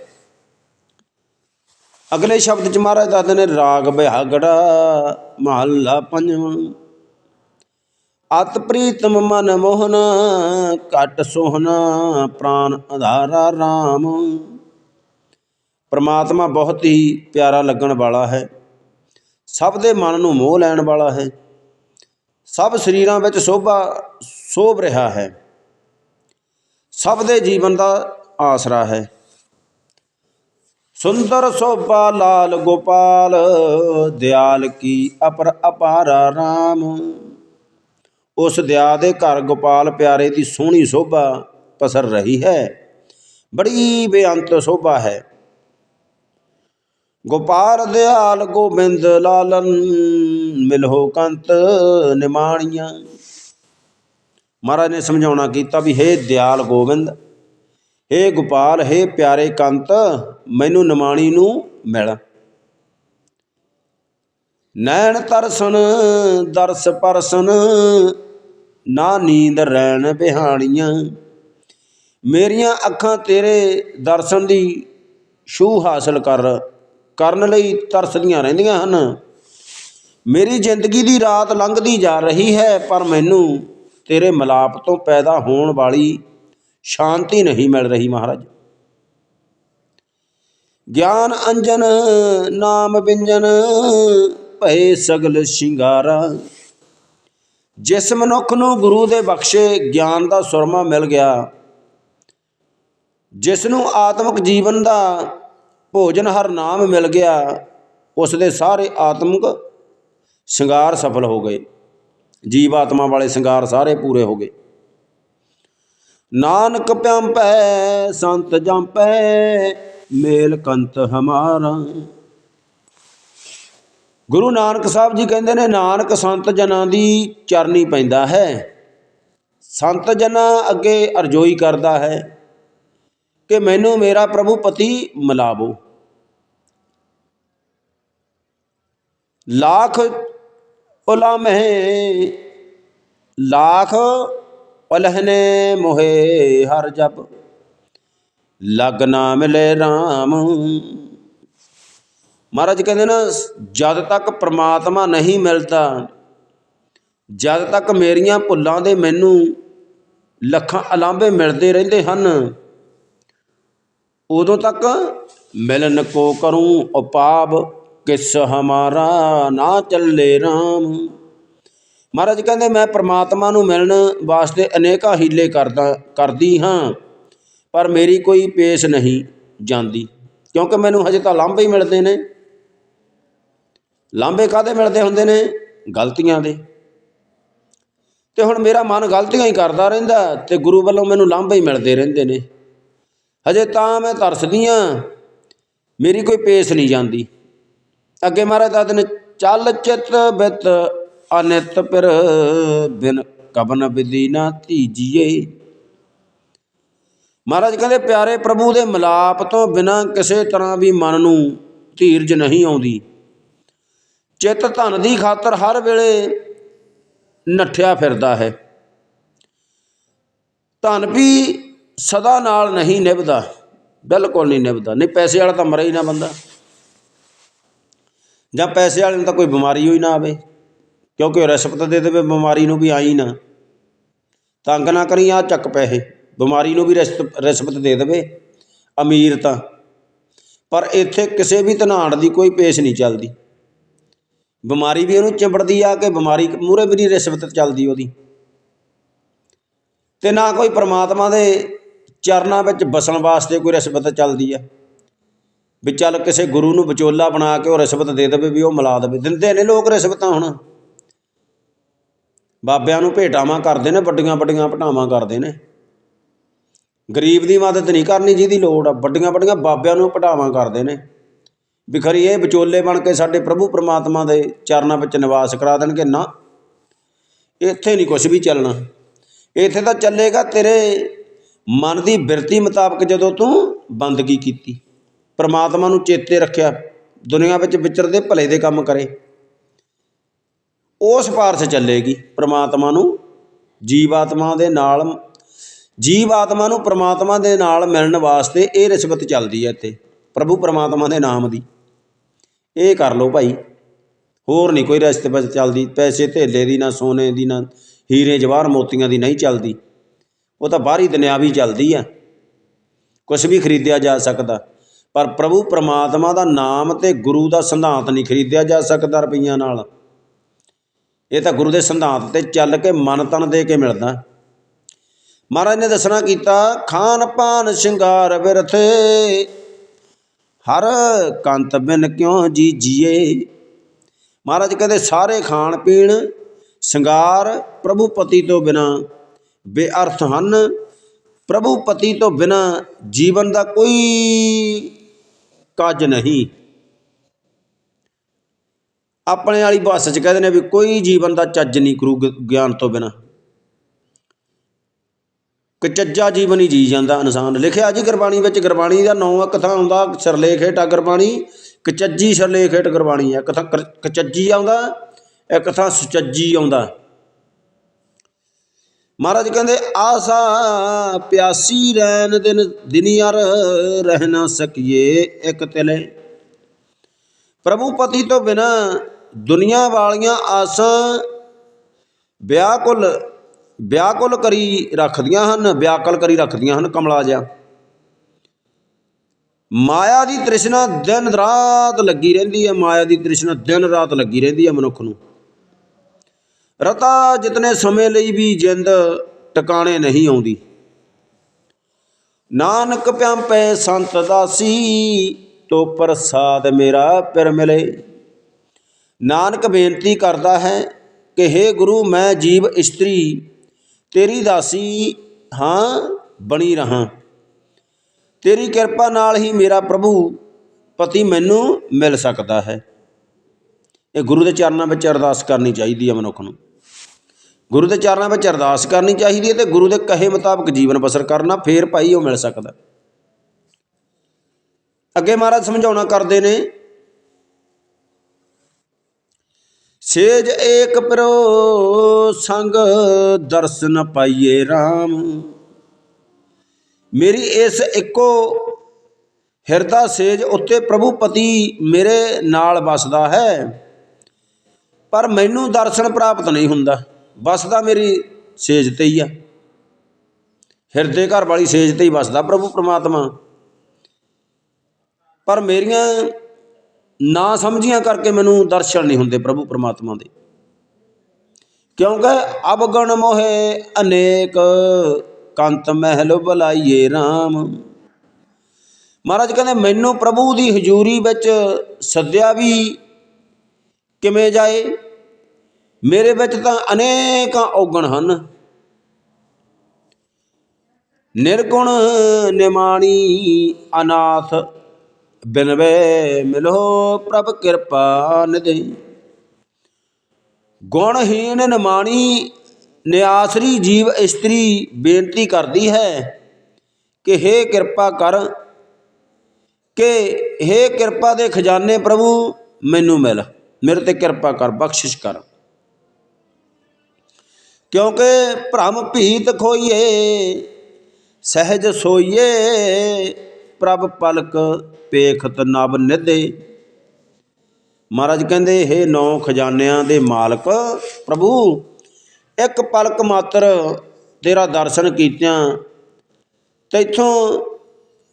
Speaker 1: ਅਗਲੇ ਸ਼ਬਦ ਚ ਮਹਾਰਾਜ ਦੱਸਦੇ ਨੇ, ਰਾਗ ਬਿਹਾਗੜਾ ਮਹੱਲਾ ਪੰਜਵਾਂ। ਅਤ ਪ੍ਰੀਤਮ ਮਨ ਮੋਹਨ, ਘਟ ਸੋਹਣਾ ਪ੍ਰਾਨ ਆਧਾਰਾ RAM ਪਰਮਾਤਮਾ ਬਹੁਤ ਹੀ ਪਿਆਰਾ ਲੱਗਣ ਵਾਲਾ ਹੈ। ਸਭ ਦੇ ਮਨ ਨੂੰ ਮੋਹ ਲੈਣ ਵਾਲਾ ਹੈ। ਸਭ ਸਰੀਰਾਂ ਵਿੱਚ ਸੋਭਾ ਸੋਭ ਰਿਹਾ ਹੈ। ਸਭ ਦੇ ਜੀਵਨ ਦਾ ਆਸਰਾ ਹੈ। ਸੁੰਦਰ ਸੋਭਾ ਲਾਲ ਗੋਪਾਲ ਦਿਆਲ ਕੀ ਅਪਰ ਅਪਾਰਾ RAM ਉਸ ਦਿਆ ਦੇ ਘਰ ਗੋਪਾਲ ਪਿਆਰੇ ਦੀ ਸੋਹਣੀ ਸੋਭਾ ਪਸਰ ਰਹੀ ਹੈ ਬੜੀ ਬੇਅੰਤ ਸੋਭਾ ਹੈ ਗੋਪਾਲ ਦਿਆਲ ਗੋਬਿੰਦ ਲਾਲਨ ਮਿਲੋ ਕੰਤ ਨਿਮਾਣੀਆਂ ਮਹਾਰਾਜ ਨੇ ਸਮਝਾਉਣਾ ਕੀਤਾ ਵੀ ਹੇ ਦਿਆਲ ਗੋਬਿੰਦ ਹੇ ਗੋਪਾਲ, ਹੇ ਪਿਆਰੇ ਕੰਤ, ਮੈਨੂੰ ਨਿਮਾਣੀ ਨੂੰ ਮਿਲ। ਨੈਣ ਤਰਸਨ ਦਰਸ ਪਰਸਨ ਨਾ ਨੀਂਦ ਰਹਿਣ ਬਿਹਾਣੀਆਂ। ਮੇਰੀਆਂ ਅੱਖਾਂ ਤੇਰੇ ਦਰਸ਼ਨ ਦੀ ਛੂਹ ਹਾਸਲ ਕਰ, ਕਰਨ ਲਈ ਤਰਸਦੀਆਂ ਰਹਿੰਦੀਆਂ ਹਨ। ਮੇਰੀ ਜ਼ਿੰਦਗੀ ਦੀ ਰਾਤ ਲੰਘਦੀ ਜਾ ਰਹੀ ਹੈ, ਪਰ ਮੈਨੂੰ ਤੇਰੇ ਮਲਾਪ ਤੋਂ ਪੈਦਾ ਹੋਣ ਵਾਲੀ ਸ਼ਾਂਤੀ ਨਹੀਂ ਮਿਲ ਰਹੀ ਮਹਾਰਾਜ। ਗਿਆਨ ਅੰਜਨ, ਨਾਮ ਵਿੰਜਨ, ਭਏ ਸਗਲ ਸ਼ਿੰਗਾਰਾ। ਜਿਸ ਮਨੁੱਖ ਨੂੰ ਗੁਰੂ ਦੇ ਬਖਸ਼ੇ ਗਿਆਨ ਦਾ ਸੁਰਮਾ ਮਿਲ ਗਿਆ, ਜਿਸ ਨੂੰ ਆਤਮਿਕ ਜੀਵਨ ਦਾ ਭੋਜਨ ਹਰ ਨਾਮ ਮਿਲ ਗਿਆ, ਉਸ ਦੇ ਸਾਰੇ ਆਤਮਿਕ ਸ਼ਿੰਗਾਰ ਸਫਲ ਹੋ ਗਏ। ਜੀਵ ਆਤਮਾ ਵਾਲੇ ਸ਼ਿੰਗਾਰ ਸਾਰੇ ਪੂਰੇ ਹੋ ਗਏ। ਨਾਨਕ ਪਿਆੰਪੈ, ਸੰਤ ਜੰਪੈ, ਮੇਲ ਕੰਤ ਹਮਾਰਾ। ਗੁਰੂ ਨਾਨਕ ਸਾਹਿਬ ਜੀ ਕਹਿੰਦੇ ਨੇ, ਨਾਨਕ ਸੰਤ ਜਨਾਂ ਦੀ ਚਰਨੀ ਪੈਂਦਾ ਹੈ। ਸੰਤ ਜਨਾਂ ਅੱਗੇ ਅਰਜ਼ੋਈ ਕਰਦਾ ਹੈ ਕਿ ਮੈਨੂੰ ਮੇਰਾ ਪ੍ਰਭੂ ਪਤੀ ਮਿਲਾਵੋ। ਲੱਖ ਉਲਮਹਿ, ਲੱਖ ਉਲਹਨੇ ਮੋਹੇ ਹਰ ਜਪ। ਲਗ ਨਾ ਮਿਲੇ RAM ਮਹਾਰਾਜ ਕਹਿੰਦੇ ਨਾ, ਜਦ ਤੱਕ ਪ੍ਰਮਾਤਮਾ ਨਹੀਂ ਮਿਲਦਾ, ਜਦ ਤੱਕ ਮੇਰੀਆਂ ਭੁੱਲਾਂ ਦੇ ਮੈਨੂੰ ਲੱਖਾਂ ਅਲਾਂਭੇ ਮਿਲਦੇ ਰਹਿੰਦੇ ਹਨ, ਉਦੋਂ ਤੱਕ ਮਿਲਨ ਕੋ ਕਰੂੰ ਉਪਾਵ ਕਿਸ ਹਮਾਰਾ ਨਾ ਚੱਲੇ RAM ਮਹਾਰਾਜ ਕਹਿੰਦੇ, ਮੈਂ ਪ੍ਰਮਾਤਮਾ ਨੂੰ ਮਿਲਣ ਵਾਸਤੇ ਅਨੇਕਾਂ ਹੀਲੇ ਕਰਦਾ, ਕਰਦੀ ਹਾਂ, ਪਰ ਮੇਰੀ ਕੋਈ ਪੇਸ਼ ਨਹੀਂ ਜਾਂਦੀ, ਕਿਉਂਕਿ ਮੈਨੂੰ ਹਜੇ ਤਾਂ ਲਾਂਭੇ ਹੀ ਮਿਲਦੇ ਨੇ। ਲਾਂਭੇ ਕਾਦੇ ਮਿਲਦੇ ਹੁੰਦੇ ਨੇ? ਗਲਤੀਆਂ ਦੇ। ਤੇ ਹੁਣ ਮੇਰਾ ਮਨ ਗਲਤੀਆਂ ਹੀ ਕਰਦਾ ਰਹਿੰਦਾ ਤੇ ਗੁਰੂ ਵੱਲੋਂ ਮੈਨੂੰ ਲਾਂਭੇ ਹੀ ਮਿਲਦੇ ਰਹਿੰਦੇ ਨੇ। ਹਜੇ ਤਾਂ ਮੈਂ ਤਰਸਦੀ ਆ ਮੇਰੀ ਕੋਈ ਪੇਸ਼ ਨਹੀਂ ਜਾਂਦੀ। ਅੱਗੇ ਮਹਾਰਾਜ ਦੱਸਦੇ ਦਿਨ ਚੱਲ ਚਿਤ ਬਿਤ ਅਨਿਤ ਪਰ ਬਿਨ ਕਬਨ ਵਿਦੀ ਨਾ ਧੀਜੀਏ। ਮਹਾਰਾਜ ਕਹਿੰਦੇ, ਪਿਆਰੇ ਪ੍ਰਭੂ ਦੇ ਮਿਲਾਪ ਤੋਂ ਬਿਨਾਂ ਕਿਸੇ ਤਰ੍ਹਾਂ ਵੀ ਮਨ ਨੂੰ ਧੀਰਜ ਨਹੀਂ ਆਉਂਦੀ। ਚਿੱਤ ਧਨ ਦੀ ਖਾਤਰ ਹਰ ਵੇਲੇ ਨੱਠਿਆ ਫਿਰਦਾ ਹੈ। ਧਨ ਵੀ ਸਦਾ ਨਾਲ ਨਹੀਂ ਨਿਭਦਾ, ਬਿਲਕੁਲ ਨਹੀਂ ਨਿਭਦਾ। ਨਹੀਂ, ਪੈਸੇ ਵਾਲਾ ਤਾਂ ਮਰੇ ਹੀ ਨਾ ਬੰਦਾ। ਜਾਂ ਪੈਸੇ ਵਾਲੇ ਨੂੰ ਤਾਂ ਕੋਈ ਬਿਮਾਰੀ ਹੋਈ ਨਾ ਆਵੇ। ਕਿਉਂਕਿ ਉਹ ਰਿਸ਼ਵਤ ਦੇ ਦੇਵੇ, ਬਿਮਾਰੀ ਨੂੰ ਵੀ ਆਈ ਨਾ। ਤੰਗ ਨਾ ਕਰੀ ਆ ਚੱਕ ਪੈਸੇ। ਬਿਮਾਰੀ ਨੂੰ ਵੀ ਰਿਸ਼ਵਤ ਰਿਸ਼ਵਤ ਦੇ ਦੇਵੇ, ਅਮੀਰ ਤਾਂ। ਪਰ ਇੱਥੇ ਕਿਸੇ ਵੀ ਧਨਾੜ ਦੀ ਕੋਈ ਪੇਸ਼ ਨਹੀਂ ਚੱਲਦੀ। ਬਿਮਾਰੀ ਵੀ ਉਹਨੂੰ ਚਿੰਬੜਦੀ ਆ ਕਿ ਬਿਮਾਰੀ ਮੂਹਰੇ ਵੀ ਨਹੀਂ ਰਿਸ਼ਵਤ ਚੱਲਦੀ ਉਹਦੀ। ਤੇ ਨਾ ਕੋਈ ਪ੍ਰਮਾਤਮਾ ਦੇ ਚਰਨਾਂ ਵਿੱਚ ਬਸਣ ਵਾਸਤੇ ਕੋਈ ਰਿਸ਼ਵਤ ਚੱਲਦੀ ਆ। ਵੀ ਚੱਲ ਕਿਸੇ ਗੁਰੂ ਨੂੰ ਵਿਚੋਲਾ ਬਣਾ ਕੇ ਉਹ ਰਿਸ਼ਵਤ ਦੇ ਦੇਵੇ, ਵੀ ਉਹ ਮਿਲਾ ਦੇਵੇ। ਦਿੰਦੇ ਨੇ ਲੋਕ ਰਿਸ਼ਵਤਾਂ ਹੁਣ। ਬਾਬਿਆਂ ਨੂੰ ਭੇਟਾਵਾਂ ਕਰਦੇ ਨੇ, ਵੱਡੀਆਂ ਵੱਡੀਆਂ ਭਟਾਵਾਂ ਕਰਦੇ ਨੇ। ਗਰੀਬ ਦੀ ਮਦਦ ਨਹੀਂ ਕਰਨੀ ਜਿਹਦੀ ਲੋੜ ਆ, ਵੱਡੀਆਂ ਵੱਡੀਆਂ ਬਾਬਿਆਂ ਨੂੰ ਭਟਾਵਾਂ ਕਰਦੇ ਨੇ। ਵੀ ਖਰੀ ਇਹ ਵਿਚੋਲੇ ਬਣ ਕੇ ਸਾਡੇ ਪ੍ਰਭੂ ਪ੍ਰਮਾਤਮਾ ਦੇ ਚਰਨਾਂ ਵਿੱਚ ਨਿਵਾਸ ਕਰਾ ਦੇਣਗੇ, ਨਾ। ਇੱਥੇ ਨਹੀਂ ਕੁਝ ਵੀ ਚੱਲਣਾ। ਇੱਥੇ ਤਾਂ ਚੱਲੇਗਾ ਤੇਰੇ ਮਨ ਦੀ ਬਿਰਤੀ ਮੁਤਾਬਕ ਜਦੋਂ ਤੂੰ ਬੰਦਗੀ ਕੀਤੀ। ਪ੍ਰਮਾਤਮਾ ਨੂੰ ਚੇਤੇ ਰੱਖਿਆ, ਦੁਨੀਆ ਵਿੱਚ ਵਿਚਰਦੇ ਭਲੇ ਦੇ ਕੰਮ ਕਰੇ। ਉਸ ਪਾਰਸ ਚੱਲੇਗੀ ਪ੍ਰਮਾਤਮਾ ਨੂੰ ਜੀਵ ਆਤਮਾ ਦੇ ਨਾਲ ਜੀਵ ਆਤਮਾ ਨੂੰ ਪ੍ਰਮਾਤਮਾ ਦੇ ਨਾਲ ਮਿਲਣ ਵਾਸਤੇ ਇਹ ਰਿਸ਼ਵਤ ਚੱਲਦੀ ਹੈ ਇੱਥੇ, ਪ੍ਰਭੂ ਪ੍ਰਮਾਤਮਾ ਦੇ ਨਾਮ ਦੀ। ਇਹ ਕਰ ਲਓ ਭਾਈ, ਹੋਰ ਨਹੀਂ ਕੋਈ ਰਸਤੇ ਵਿੱਚ ਚੱਲਦੀ, ਪੈਸੇ ਧੇਲੇ ਦੀ ਨਾ, ਸੋਨੇ ਦੀ ਨਾ, ਹੀਰੇ ਜਵਾਹਰ ਮੋਤੀਆਂ ਦੀ ਨਹੀਂ ਚੱਲਦੀ। ਉਹ ਤਾਂ ਬਾਹਰੀ ਦੁਨਿਆਵੀ ਚੱਲਦੀ ਆ। ਕੁਝ ਵੀ ਖਰੀਦਿਆ ਜਾ ਸਕਦਾ, ਪਰ ਪ੍ਰਭੂ ਪ੍ਰਮਾਤਮਾ ਦਾ ਨਾਮ ਤੇ ਗੁਰੂ ਦਾ ਸਿਧਾਂਤ ਨਹੀਂ ਖਰੀਦਿਆ ਜਾ ਸਕਦਾ ਰੁਪਈਆਂ ਨਾਲ। ਇਹ ਤਾਂ ਗੁਰੂ ਦੇ ਸਿਧਾਂਤ ਤੇ ਚੱਲ ਕੇ ਮਨ ਤਨ ਦੇ ਕੇ ਮਿਲਦਾ। ਮਹਾਰਾਜ ਨੇ ਦੱਸਣਾ ਕੀਤਾ, ਖਾਨ ਪਾਨ ਸ਼ਿੰਗਾਰ ਬਿਰਥੇ ਹਰ ਕੰਤ ਬਿਨ ਕਿਉਂ ਜੀ ਜੀਏ। ਮਹਾਰਾਜ ਕਹਿੰਦੇ, ਸਾਰੇ ਖਾਣ ਪੀਣ ਸ਼ਿੰਗਾਰ ਪ੍ਰਭੂ ਪਤੀ ਤੋਂ ਬਿਨਾ ਬੇਅਰਥ ਹਨ। ਪ੍ਰਭੂ ਪਤੀ ਤੋਂ ਬਿਨਾ ਜੀਵਨ ਦਾ ਕੋਈ ਕਾਜ ਨਹੀਂ। ਆਪਣੇ ਵਾਲੀ ਭਾਸ਼ਾ ਚ ਕਹਿੰਦੇ ਨੇ ਵੀ ਕੋਈ ਜੀਵਨ ਦਾ ਚੱਜ ਨਹੀਂ ਕਰੂ ਗ- ਗਿਆਨ ਤੋਂ ਬਿਨਾ। ਕਚੱਜਾ ਜੀਵਨ ਹੀ ਜੀ ਜਾਂਦਾ ਇਨਸਾਨ। ਲਿਖਿਆ ਜੀ ਗੁਰਬਾਣੀ ਵਿੱਚ, ਗੁਰਬਾਣੀ ਦਾ ਨਾਂ ਇੱਕ ਥਾਂ ਆਉਂਦਾ ਸਰਲੇਖ ਹੇਠ ਆ ਗੁਰਬਾਣੀ ਕਚੱਜੀ ਸਰਲੇਖ ਹੇਠ ਗੁਰਬਾਣੀ ਹੈ ਇੱਕ ਕਰ- ਕਚੱਜੀ ਆਉਂਦਾ, ਇੱਕ ਥਾਂ ਸੁਚੱਜੀ ਆਉਂਦਾ। ਮਹਾਰਾਜ ਕਹਿੰਦੇ, ਆਸਾ ਪਿਆਸੀ ਰਹਿਣ ਦਿਨ ਦਿਨੀਅਰ ਰਹਿ ਨਾ ਸਕੀਏ ਇੱਕ ਤਿਲੇ। ਪ੍ਰਭੂ ਪਤੀ ਤੋਂ ਬਿਨਾ ਦੁਨੀਆ ਵਾਲੀਆਂ ਆਸਾਂ ਵਿਆਕੁਲ ਵਿਆਕੁਲ ਕਰੀ ਰੱਖਦੀਆਂ ਹਨ, ਵਿਆਕਲ ਕਰੀ ਰੱਖਦੀਆਂ ਹਨ ਕਮਲਾ ਜਿਹਾ। ਮਾਇਆ ਦੀ ਤ੍ਰਿਸ਼ਨਾ ਦਿਨ ਰਾਤ ਲੱਗੀ ਰਹਿੰਦੀ ਹੈ, ਮਾਇਆ ਦੀ ਤ੍ਰਿਸ਼ਨਾ ਦਿਨ ਰਾਤ ਲੱਗੀ ਰਹਿੰਦੀ ਹੈ ਮਨੁੱਖ ਨੂੰ। ਰਤਾ ਜਿਤਨੇ ਸਮੇਂ ਲਈ ਵੀ ਜਿੰਦ ਟਿਕਾਣੇ ਨਹੀਂ ਆਉਂਦੀ। ਨਾਨਕ ਪਿਆੰਪੈ ਸੰਤ ਦਾਸੀ ਤੋ ਪ੍ਰਸਾਦ ਮੇਰਾ ਪਿਰ ਮਿਲੇ। ਨਾਨਕ ਬੇਨਤੀ ਕਰਦਾ ਹੈ ਕਿ हे ਗੁਰੂ, ਮੈਂ ਜੀਵ ਇਸਤਰੀ, ਤੇਰੀ ਦਾਸੀ ਹਾਂ, ਬਣੀ ਰਹਾ। ਤੇਰੀ ਕਿਰਪਾ ਨਾਲ ਹੀ ਮੇਰਾ ਪ੍ਰਭੂ ਪਤੀ ਮੈਨੂੰ ਮਿਲ ਸਕਦਾ ਹੈ। ਇਹ ਗੁਰੂ ਦੇ ਚਰਨਾਂ ਵਿੱਚ ਅਰਦਾਸ ਕਰਨੀ ਚਾਹੀਦੀ ਹੈ ਮਨੁੱਖ ਨੂੰ। ਗੁਰੂ ਦੇ ਚਰਨਾਂ ਵਿੱਚ ਅਰਦਾਸ ਕਰਨੀ ਚਾਹੀਦੀ ਹੈ ਤੇ ਗੁਰੂ ਦੇ ਕਹੇ ਮੁਤਾਬਕ ਜੀਵਨ ਬਸਰ ਕਰਨਾ, ਫੇਰ ਭਾਈ ਉਹ ਮਿਲ ਸਕਦਾ। ਅੱਗੇ ਮਹਾਰਾਜ ਸਮਝਾਉਣਾ ਕਰਦੇ ਨੇ ਸੇਜ ਏਕ ਪਰੋ ਸੰਗ ਦਰਸ਼ਨ ਪਾਈਏ RAM ਮੇਰੀ ਇਸ ਇੱਕੋ ਹਿਰਦਾ ਸੇਜ ਉੱਤੇ ਪ੍ਰਭੂ ਪਤੀ ਮੇਰੇ ਨਾਲ ਵਸਦਾ ਹੈ, ਪਰ ਮੈਨੂੰ ਦਰਸ਼ਨ ਪ੍ਰਾਪਤ ਨਹੀਂ ਹੁੰਦਾ। ਵਸਦਾ ਮੇਰੀ ਸੇਜ ਤੇ ਹੀ ਆ। ਹਿਰਦੇ ਘਰ ਵਾਲੀ ਸੇਜ ਤੇ ਹੀ ਵਸਦਾ ਪ੍ਰਭੂ ਪ੍ਰਮਾਤਮਾ। ਪਰ ਮੇਰੀਆਂ ਨਾ ਸਮਝੀਆਂ ਕਰਕੇ ਮੈਨੂੰ ਦਰਸ਼ਨ ਨਹੀਂ ਹੁੰਦੇ ਪ੍ਰਭੂ ਪਰਮਾਤਮਾ ਦੇ। ਕਿਉਂਕਿ ਅਵਗਣ ਮੋਹੇ ਅਨੇਕ ਕੰਤ ਮਹਿਲ ਬੁਲਾਈਏ RAM ਮਹਾਰਾਜ ਕਹਿੰਦੇ, ਮੈਨੂੰ ਪ੍ਰਭੂ ਦੀ ਹਜ਼ੂਰੀ ਵਿੱਚ ਸੱਦਿਆ ਵੀ ਕਿਵੇਂ ਜਾਏ? ਮੇਰੇ ਵਿੱਚ ਤਾਂ ਅਨੇਕਾਂ ਔਗਣ ਹਨ। ਨਿਰਗੁਣ ਨਿਮਾਣੀ ਅਨਾਥ ਬਿਨਵੇ ਮਿਲੋ ਪ੍ਰਭ ਕਿਰਪਾ ਨਿਦੇ ਗੁਣਹੀਨ ਨਿਮਾਣੀ ਨਿਆਸਰੀ ਜੀਵ ਇਸਤਰੀ ਬੇਨਤੀ ਕਰਦੀ ਹੈ ਕਿ हे ਕਿਰਪਾ ਕਰ, ਕਿ हे ਕਿਰਪਾ ਦੇ ਖਜ਼ਾਨੇ ਪ੍ਰਭੂ ਮੈਨੂੰ ਮਿਲ, ਮੇਰੇ ਤੇ ਕਿਰਪਾ ਕਰ, ਬਖਸ਼ਿਸ਼ ਕਰ। ਕਿਉਂਕਿ ਭ੍ਰਮ ਭੀਤ ਖੋਈਏ, ਸਹਿਜ ਸੋਈਏ ਪ੍ਰਭ ਪਲਕ ਪੇਖਤ ਨਭ ਨਿਧੇ। ਮਹਾਰਾਜ ਕਹਿੰਦੇ हे ਨੌ ਖਜ਼ਾਨਿਆਂ ਦੇ ਮਾਲਕ, ਪ੍ਰਭੂ, ਇੱਕ ਪਲਕ ਮਾਤਰ ਤੇਰਾ ਦਰਸ਼ਨ ਕੀਤਿਆਂ, ਤੈਥੋਂ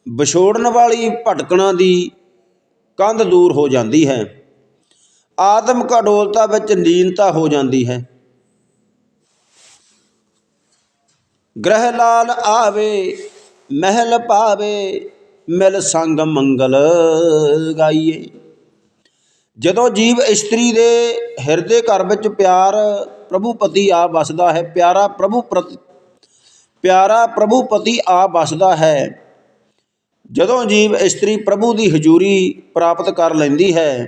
Speaker 1: ਵਿਛੋੜਨ ਵਾਲੀ ਭਟਕਣਾ ਦੀ ਕੰਧ ਦੂਰ ਹੋ ਜਾਂਦੀ ਹੈ। ਆਤਮ ਕਡੋਲਤਾ ਵਿੱਚ ਨੀਨਤਾ ਹੋ ਜਾਂਦੀ ਹੈ। ਗ੍ਰਹਿ ਲਾਲ ਆਵੇ, ਮਹਿਲ ਪਾਵੇ ਮਿਲ ਸੰਗ ਮੰਗਲ ਗਾਈਏ। ਜਦੋਂ ਜੀਵ ਇਸਤਰੀ ਦੇ ਹਿਰਦੇ ਘਰ ਵਿੱਚ ਪਿਆਰ ਪ੍ਰਭੂ ਪਤੀ ਆ ਵਸਦਾ ਹੈ, ਪਿਆਰਾ ਪ੍ਰਭੂ ਪ੍ਰਤੀ, ਪਿਆਰਾ ਪ੍ਰਭੂ ਪਤੀ ਆ ਵਸਦਾ ਹੈ। ਜਦੋਂ ਜੀਵ ਇਸਤਰੀ ਪ੍ਰਭੂ ਦੀ ਹਜ਼ੂਰੀ ਪ੍ਰਾਪਤ ਕਰ ਲੈਂਦੀ ਹੈ,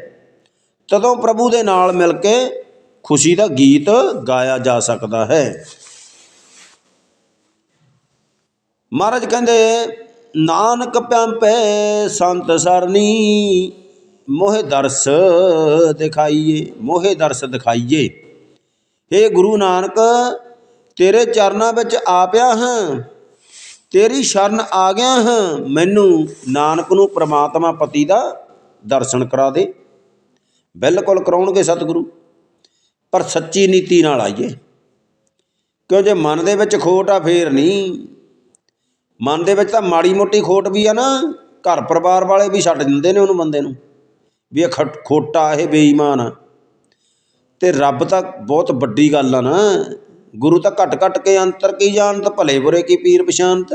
Speaker 1: ਤਦੋਂ ਪ੍ਰਭੂ ਦੇ ਨਾਲ ਮਿਲ ਕੇ ਖੁਸ਼ੀ ਦਾ ਗੀਤ ਗਾਇਆ ਜਾ ਸਕਦਾ ਹੈ। ਮਹਾਰਾਜ ਕਹਿੰਦੇ ਨਾਨਕ ਪਿਆੰਪੇ ਸੰਤ ਸਰਨੀ ਮੋਹਿ ਦਰਸ ਦਿਖਾਈਏ, ਮੋਹਿ ਦਰਸ ਦਿਖਾਈਏ। ਏ ਗੁਰੂ ਨਾਨਕ, ਤੇਰੇ ਚਰਨਾਂ ਵਿੱਚ ਆ ਪਿਆ ਹਾਂ, ਤੇਰੀ ਸ਼ਰਨ ਆ ਗਿਆ ਹਾਂ, ਮੈਨੂੰ ਨਾਨਕ ਨੂੰ ਪ੍ਰਮਾਤਮਾ ਪਤੀ ਦਾ ਦਰਸ਼ਨ ਕਰਾ ਦੇ। ਬਿਲਕੁਲ ਕਰਾਉਣਗੇ ਸਤਿਗੁਰੂ, ਪਰ ਸੱਚੀ ਨੀਤੀ ਨਾਲ ਆਈਏ। ਕਿਉਂ ਜੇ ਮਨ ਦੇ ਵਿੱਚ ਖੋਟ ਆ, ਫੇਰ ਨਹੀਂ। ਮਨ ਦੇ ਵਿੱਚ ਤਾਂ ਮਾੜੀ ਮੋਟੀ ਖੋਟ ਵੀ ਆ ਨਾ, ਘਰ ਪਰਿਵਾਰ ਵਾਲੇ ਵੀ ਛੱਡ ਦਿੰਦੇ ਨੇ ਉਹਨੂੰ ਬੰਦੇ ਨੂੰ, ਵੀ ਇਹ ਖੋਟਾ ਇਹ ਬੇਈਮਾਨ ਆ। ਤੇ ਰੱਬ ਤਾਂ ਬਹੁਤ ਵੱਡੀ ਗੱਲ ਆ ਨਾ, ਗੁਰੂ ਤਾਂ ਘਟ ਘਟ ਕੇ ਅੰਤਰ ਕੀ ਜਾਣਤ, ਭਲੇ ਬੁਰੇ ਕੀ ਪੀਰ ਪਛਾਨਤ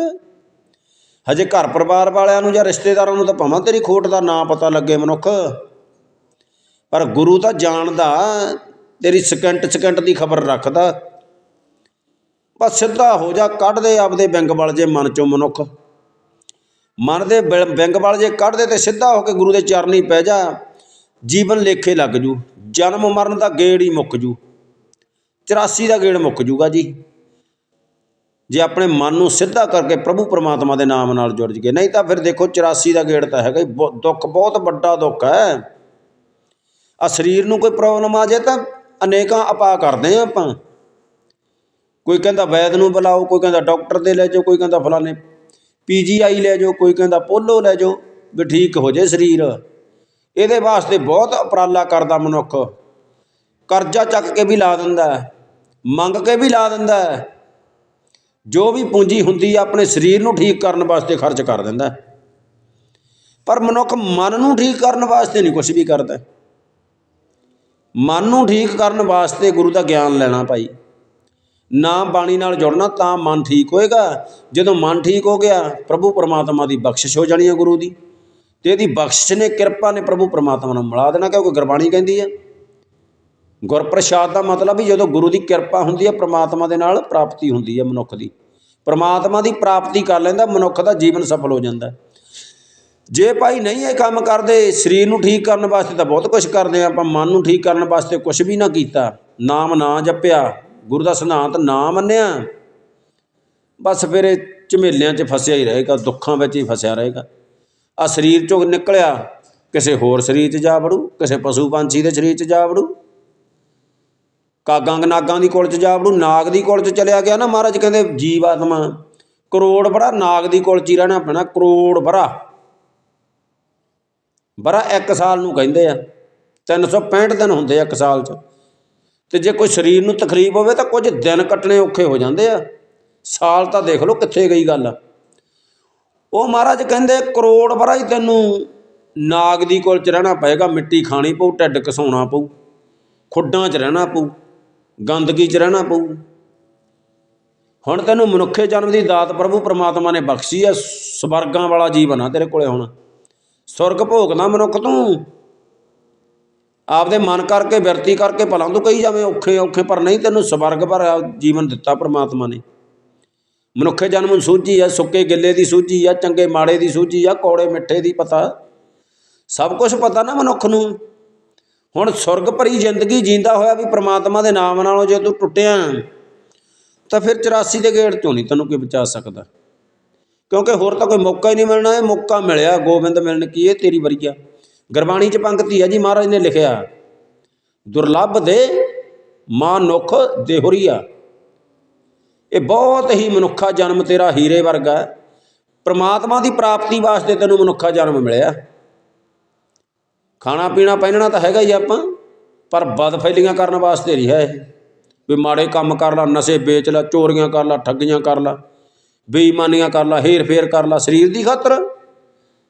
Speaker 1: ਹਜੇ ਘਰ ਪਰਿਵਾਰ ਵਾਲਿਆਂ ਨੂੰ ਜਾਂ ਰਿਸ਼ਤੇਦਾਰਾਂ ਨੂੰ ਤਾਂ ਭਾਵੇਂ ਤੇਰੀ ਖੋਟ ਦਾ ਨਾਂ ਪਤਾ ਲੱਗੇ ਮਨੁੱਖ। ਪਰ ਗੁਰੂ ਤਾਂ ਜਾਣਦਾ, ਤੇਰੀ ਸਕਿੰਟ ਸਕਿੰਟ ਦੀ ਖਬਰ ਰੱਖਦਾ। ਬਸ ਸਿੱਧਾ ਹੋ ਜਾ ਕੱਢਦੇ ਆਪਦੇ ਵਿੰਗ ਵਲ ਜੇ ਮਨ ਚੋਂ ਮਨੁੱਖ। ਮਨ ਦੇ ਵਿੰਗ ਵਲ ਜੇ ਕੱਢ ਤੇ ਸਿੱਧਾ ਹੋ ਕੇ ਗੁਰੂ ਦੇ ਚਰਨੀ ਪੈ ਜਾ। ਜੀਵਨ ਲੇਖੇ ਲੱਗ ਜੂ। ਜਨਮ ਮਰਨ ਦਾ ਗੇੜ ਹੀ ਮੁੱਕ ਜੂ। 84 ਦਾ ਗੇੜ ਮੁੱਕ ਜੂਗਾ ਜੀ। ਜੇ ਆਪਣੇ ਮਨ ਨੂੰ ਸਿੱਧਾ ਕਰਕੇ ਪ੍ਰਭੂ ਪਰਮਾਤਮਾ ਦੇ ਨਾਮ ਨਾਲ ਜੁੜ ਜਗੇ ਨਹੀਂ ਤਾਂ ਫਿਰ ਦੇਖੋ 84 ਦਾ ਗੇੜ ਤਾਂ ਹੈਗਾ ਹੀ। ਬਹੁ- ਦੁੱਖ, ਬਹੁਤ ਵੱਡਾ ਦੁੱਖ ਹੈ। ਆ ਸਰੀਰ ਨੂੰ ਕੋਈ ਪ੍ਰੋਬਲਮ ਆ ਜਾਏ ਤਾਂ ਅਨੇਕਾਂ ਉਪਾਅ ਕਰਦੇ ਆ ਆਪਾਂ। ਕੋਈ ਕਹਿੰਦਾ ਵੈਦ ਨੂੰ ਬੁਲਾਓ, ਕੋਈ ਕਹਿੰਦਾ ਡਾਕਟਰ ਦੇ ਲੈ ਜਾਓ, ਕੋਈ ਕਹਿੰਦਾ ਫਲਾਣੇ ਪੀਜੀਆਈ ਲੈ ਜਾਓ, ਕੋਈ ਕਹਿੰਦਾ ਪੋਲੋ ਲੈ ਜਾਓ, ਵੀ ਠੀਕ ਹੋ ਜਾਏ ਸਰੀਰ। ਇਹਦੇ ਵਾਸਤੇ ਬਹੁਤ ਉਪਰਾਲਾ ਕਰਦਾ ਮਨੁੱਖ। ਕਰਜ਼ਾ ਚੱਕ ਕੇ ਵੀ ਲਾ ਦਿੰਦਾ ਮੰਗ ਕੇ ਵੀ ਲਾ ਦਿੰਦਾ ਜੋ ਵੀ ਪੂੰਜੀ ਹੁੰਦੀ ਆ, ਆਪਣੇ ਸਰੀਰ ਨੂੰ ਠੀਕ ਕਰਨ ਵਾਸਤੇ ਖਰਚ ਕਰ ਦਿੰਦਾ ਪਰ ਮਨੁੱਖ ਮਨ ਨੂੰ ਠੀਕ ਕਰਨ ਵਾਸਤੇ ਨਹੀਂ ਕੁਝ ਵੀ ਕਰਦਾ। ਮਨ ਨੂੰ ਠੀਕ ਕਰਨ ਵਾਸਤੇ ਗੁਰੂ ਦਾ ਗਿਆਨ ਲੈਣਾ ਭਾਈ। ਨਾਮ ਬਾਣੀ ਨਾਲ ਜੁੜਨਾ ਤਾਂ ਮਨ ਠੀਕ ਹੋਏਗਾ। ਜਦੋਂ ਮਨ ਠੀਕ ਹੋ ਗਿਆ, ਪ੍ਰਭੂ ਪਰਮਾਤਮਾ ਦੀ ਬਖਸ਼ਿਸ਼ ਹੋ ਜਾਣੀ ਹੈ ਗੁਰੂ ਦੀ। ਤੇ ਇਹਦੀ ਬਖਸ਼ਿਸ਼ ਨੇ ਕਿਰਪਾ ਨੇ ਪ੍ਰਭੂ ਪਰਮਾਤਮਾ ਨੂੰ ਮਿਲਾ ਦੇਣਾ, ਕਿਉਂਕਿ ਗੁਰਬਾਣੀ ਕਹਿੰਦੀ ਹੈ। ਗੁਰਪ੍ਰਸਾਦ ਦਾ ਮਤਲਬ ਵੀ ਜਦੋਂ ਗੁਰੂ ਦੀ ਕਿਰਪਾ ਹੁੰਦੀ ਹੈ, ਪਰਮਾਤਮਾ ਦੇ ਨਾਲ ਪ੍ਰਾਪਤੀ ਹੁੰਦੀ ਹੈ ਮਨੁੱਖ ਦੀ। ਪਰਮਾਤਮਾ ਦੀ ਪ੍ਰਾਪਤੀ ਕਰ ਲੈਂਦਾ, ਮਨੁੱਖ ਦਾ ਜੀਵਨ ਸਫਲ ਹੋ ਜਾਂਦਾ। ਜੇ ਭਾਈ ਨਹੀਂ ਇਹ ਕੰਮ ਕਰਦੇ, ਸਰੀਰ ਨੂੰ ਠੀਕ ਕਰਨ ਵਾਸਤੇ ਤਾਂ ਬਹੁਤ ਕੁਝ ਕਰਦੇ ਆ, ਆਪਾਂ ਮਨ ਨੂੰ ਠੀਕ ਕਰਨ ਵਾਸਤੇ ਕੁਝ ਵੀ ਨਾ ਕੀਤਾ, ਨਾਮ ਨਾ ਜਪਿਆ ਗੁਰੂ ਦਾ ਸਿਧਾਂਤ ਨਾ ਮੰਨਿਆ, ਬਸ ਫਿਰ ਇਹ ਝਮੇਲਿਆਂ 'ਚ ਫਸਿਆ ਹੀ ਰਹੇਗਾ, ਦੁੱਖਾਂ ਵਿੱਚ ਹੀ ਫਸਿਆ ਰਹੇਗਾ। ਆ ਸਰੀਰ 'ਚੋਂ ਨਿਕਲਿਆ, ਕਿਸੇ ਹੋਰ ਸਰੀਰ 'ਚ ਜਾ ਵੜੂ, ਕਿਸੇ ਪਸ਼ੂ ਪੰਛੀ ਦੇ ਸਰੀਰ 'ਚ ਜਾ ਵੜੂ। ਕਾਗਾਂ ਨਾਗਾਂ ਦੀ ਕੁਲ 'ਚ ਜਾ ਵੜੂ, ਨਾਗ ਦੀ ਕੁਲ 'ਚ ਚਲਿਆ ਗਿਆ ਨਾ ਮਹਾਰਾਜ, ਕਹਿੰਦੇ ਜੀਵ ਆਤਮਾ ਕਰੋੜ ਬੜਾ ਨਾਗ ਦੀ ਕੁਲ 'ਚ ਹੀ ਰਹਿਣਾ ਪੈਣਾ, ਕਰੋੜ ਬੜਾ ਬੜਾ ਇੱਕ ਸਾਲ ਨੂੰ ਕਹਿੰਦੇ ਆ 365 ਦਿਨ ਹੁੰਦੇ ਆ ਇੱਕ ਸਾਲ 'ਚ। ਤੇ ਜੇ ਕੋਈ ਸਰੀਰ ਨੂੰ ਤਕਲੀਫ ਹੋਵੇ ਤਾਂ ਕੁਝ ਦਿਨ ਕੱਟਣੇ ਔਖੇ ਹੋ ਜਾਂਦੇ ਆ। ਸਾਲ ਤਾਂ ਦੇਖ ਲਓ ਕਿੱਥੇ ਗਈ ਗੱਲ। ਉਹ ਮਹਾਰਾਜ ਕਹਿੰਦੇ, ਕਰੋੜ ਬੜਾ ਹੀ ਤੈਨੂੰ ਨਾਗ ਦੀ ਕੋਲ ਚ ਰਹਿਣਾ ਪਏਗਾ, ਮਿੱਟੀ ਖਾਣੀ ਪਊ, ਢਿੱਡ ਘਸਾਉਣਾ ਪਊ, ਖੁੱਡਾਂ 'ਚ ਰਹਿਣਾ ਪਊ, ਗੰਦਗੀ 'ਚ ਰਹਿਣਾ ਪਊ। ਹੁਣ ਤੈਨੂੰ ਮਨੁੱਖੇ ਜਨਮ ਦੀ ਦਾਤ ਪ੍ਰਭੂ ਪ੍ਰਮਾਤਮਾ ਨੇ ਬਖਸ਼ੀ ਆ, ਸਵਰਗਾਂ ਵਾਲਾ ਜੀਵਨ ਆ ਤੇਰੇ ਕੋਲੇ ਹੁਣ। ਸੁਰਗ ਭੋਗਦਾ ਮਨੁੱਖ ਤੂੰ। ਆਪਦੇ ਮਨ ਕਰਕੇ ਬਿਰਤੀ ਕਰਕੇ ਭਲਾਂ ਤੂੰ ਕਹੀ ਜਾਵੇਂ, ਔਖੇ ਔਖੇ ਪਰ ਨਹੀਂ, ਤੈਨੂੰ ਸਵਰਗ ਭਰਿਆ ਜੀਵਨ ਦਿੱਤਾ ਪ੍ਰਮਾਤਮਾ ਨੇ। ਮਨੁੱਖੇ ਜਨਮ ਨੂੰ ਸੂਝੀ ਆ, ਸੁੱਕੇ ਗਿੱਲੇ ਦੀ ਸੂਝੀ ਆ, ਚੰਗੇ ਮਾੜੇ ਦੀ ਸੂਝੀ ਆ, ਕੌੜੇ ਮਿੱਠੇ ਦੀ ਪਤਾ। ਸਭ ਕੁਝ ਪਤਾ ਨਾ ਮਨੁੱਖ ਨੂੰ। ਹੁਣ ਸੁਰਗ ਭਰੀ ਜ਼ਿੰਦਗੀ ਜੀਂਦਾ ਹੋਇਆ ਵੀ ਪ੍ਰਮਾਤਮਾ ਦੇ ਨਾਮ ਨਾਲੋਂ ਜੇ ਤੂੰ ਟੁੱਟਿਆ, ਤਾਂ ਫਿਰ 84 ਦੇ ਗੇੜ ਚੋਂ ਨਹੀਂ ਤੈਨੂੰ ਕੋਈ ਬਚਾ ਸਕਦਾ। ਕਿਉਂਕਿ ਹੋਰ ਤਾਂ ਕੋਈ ਮੌਕਾ ਹੀ ਨਹੀਂ ਮਿਲਣਾ, ਇਹ ਮੌਕਾ ਮਿਲਿਆ, ਗੋਬਿੰਦ ਮਿਲਣ ਕੀ ਇਹ ਤੇਰੀ ਵਰੀਆ ਗੁਰਬਾਣੀ ਚ ਪੰਕਤੀ ਹੈ ਜੀ, ਮਹਾਰਾਜ ਨੇ ਲਿਖਿਆ, ਦੁਰਲੱਭ ਦੇ ਮਾਨੁਖ ਦੇਹੁਰੀਆ। ਇਹ ਬਹੁਤ ਹੀ ਮਨੁੱਖਾ ਜਨਮ ਤੇਰਾ ਹੀਰੇ ਵਰਗਾ ਹੈ। ਪ੍ਰਮਾਤਮਾ ਦੀ ਪ੍ਰਾਪਤੀ ਵਾਸਤੇ ਤੈਨੂੰ ਮਨੁੱਖਾ ਜਨਮ ਮਿਲਿਆ। ਖਾਣਾ ਪੀਣਾ ਪਹਿਨਣਾ ਤਾਂ ਹੈਗਾ ਹੀ ਆਪਾਂ, ਪਰ ਬਦਫੈਲੀਆਂ ਕਰਨ ਵਾਸਤੇ ਨਹੀਂ ਹੈ ਇਹ। ਵੀ ਮਾੜੇ ਕੰਮ ਕਰ ਲਾ, ਨਸ਼ੇ ਵੇਚ ਲਾ, ਚੋਰੀਆਂ ਕਰ ਲਾ, ਠੱਗੀਆਂ ਕਰ ਲਾ, ਬੇਈਮਾਨੀਆਂ ਕਰ ਲਾ, ਹੇਰ ਫੇਰ ਕਰ ਲਾ, ਸਰੀਰ ਦੀ ਖਾਤਰ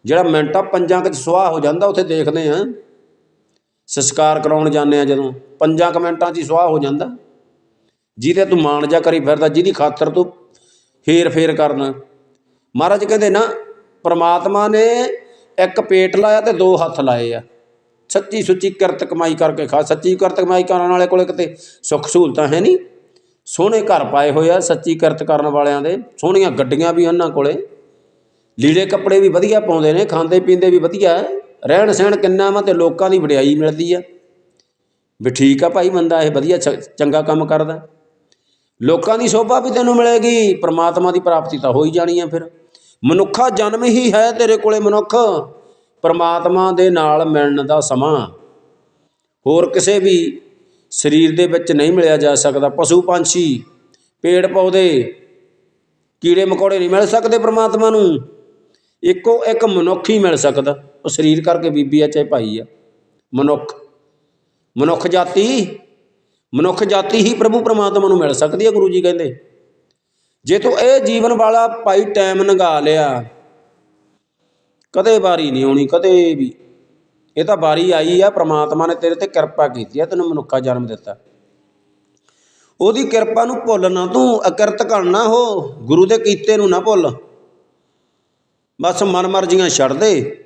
Speaker 1: ਜਿਹੜਾ ਮਿੰਟਾਂ ਪੰਜਾਂ ਕੁ 'ਚ ਸੁਆਹ ਹੋ ਜਾਂਦਾ, ਉੱਥੇ ਦੇਖਦੇ ਹਾਂ। ਸੰਸਕਾਰ ਕਰਾਉਣ ਜਾਂਦੇ ਆ ਜਦੋਂ, ਪੰਜਾਂ ਕੁ ਮਿੰਟਾਂ 'ਚ ਹੀ ਸੁਆਹ ਹੋ ਜਾਂਦਾ। ਜਿਹਦੇ ਤੂੰ ਮਾਣ ਜਾ ਕਰੀ ਫਿਰਦਾ, ਜਿਹਦੀ ਖਾਤਰ ਤੂੰ ਹੇਰ ਫੇਰ ਕਰਨਾ। ਮਹਾਰਾਜ ਕਹਿੰਦੇ ਨਾ, ਪ੍ਰਮਾਤਮਾ ਨੇ ਇੱਕ ਪੇਟ ਲਾਇਆ ਤੇ ਦੋ ਹੱਥ ਲਾਏ ਆ। ਸੱਚੀ ਸੁੱਚੀ ਕਿਰਤ ਕਮਾਈ ਕਰਕੇ ਖਾ, ਸੱਚੀ ਕਿਰਤ ਕਮਾਈ ਕਰਨ ਵਾਲੇ ਕੋਲੇ ਕਿਤੇ ਸੁੱਖ ਸਹੂਲਤਾਂ ਹੈ ਨਹੀਂ। ਸੋਹਣੇ ਘਰ ਪਾਏ ਹੋਏ ਆ ਸੱਚੀ ਕਿਰਤ ਕਰਨ ਵਾਲਿਆਂ ਦੇ, ਸੋਹਣੀਆਂ ਗੱਡੀਆਂ ਵੀ ਉਹਨਾਂ ਕੋਲੇ। ਲੀੜੇ ਕੱਪੜੇ ਵੀ ਵਧੀਆ ਪਾਉਂਦੇ ਨੇ, ਖਾਂਦੇ ਪੀਂਦੇ ਵੀ ਵਧੀਆ ਰਹਿਣ ਸਹਿਣ ਕਿੰਨਾ ਵਾ ਅਤੇ ਲੋਕਾਂ ਦੀ ਵਡਿਆਈ ਮਿਲਦੀ ਆ। ਵੀ ਠੀਕ ਆ ਭਾਈ, ਬੰਦਾ ਇਹ ਵਧੀਆ ਚ- ਚੰਗਾ ਕੰਮ ਕਰਦਾ ਲੋਕਾਂ ਦੀ ਸ਼ੋਭਾ ਵੀ ਤੈਨੂੰ ਮਿਲੇਗੀ, ਪਰਮਾਤਮਾ ਦੀ ਪ੍ਰਾਪਤੀ ਤਾਂ ਹੋ ਹੀ ਜਾਣੀ ਆ ਫਿਰ। ਮਨੁੱਖਾ ਜਨਮ ਹੀ ਹੈ ਤੇਰੇ ਕੋਲੇ ਮਨੁੱਖ, ਪਰਮਾਤਮਾ ਦੇ ਨਾਲ ਮਿਲਣ ਦਾ ਸਮਾਂ। ਹੋਰ ਕਿਸੇ ਵੀ ਸਰੀਰ ਦੇ ਵਿੱਚ ਨਹੀਂ ਮਿਲਿਆ ਜਾ ਸਕਦਾ। ਪਸ਼ੂ ਪੰਛੀ, ਪੇੜ ਪੌਦੇ, ਕੀੜੇ ਮਕੌੜੇ ਨਹੀਂ ਮਿਲ ਸਕਦੇ ਪਰਮਾਤਮਾ ਨੂੰ। ਇੱਕੋ ਇੱਕ ਮਨੁੱਖ ਹੀ ਮਿਲ ਸਕਦਾ। ਉਹ ਸਰੀਰ ਕਰਕੇ ਬੀਬੀ ਆ, ਚਾਹੇ ਭਾਈ ਆ। ਮਨੁੱਖ। ਮਨੁੱਖ ਜਾਤੀ ਮਨੁੱਖ ਜਾਤੀ ਹੀ ਪ੍ਰਭੂ ਪਰਮਾਤਮਾ ਨੂੰ ਮਿਲ ਸਕਦੀ ਹੈ ਗੁਰੂ ਜੀ ਕਹਿੰਦੇ। ਜੇ ਤੂੰ ਇਹ ਜੀਵਨ ਵਾਲਾ ਭਾਈ ਟਾਈਮ ਲੰਘਾ ਲਿਆ, ਕਦੇ ਵਾਰੀ ਨਹੀਂ ਆਉਣੀ, ਕਦੇ ਵੀ। ਇਹ ਤਾਂ ਵਾਰੀ ਆਈ ਆ, ਪ੍ਰਮਾਤਮਾ ਨੇ ਤੇਰੇ ਤੇ ਕਿਰਪਾ ਕੀਤੀ ਆ, ਤੈਨੂੰ ਮਨੁੱਖਾ ਜਨਮ ਦਿੱਤਾ। ਉਹਦੀ ਕਿਰਪਾ ਨੂੰ ਭੁੱਲ ਨਾ ਤੂੰ, ਅਕਿਰਤ ਕਰਨਾ ਹੋ, ਗੁਰੂ ਦੇ ਕੀਤੇ ਨੂੰ ਨਾ ਭੁੱਲ। ਬਸ ਮਨ ਮਰਜ਼ੀਆਂ ਛੱਡ ਦੇ।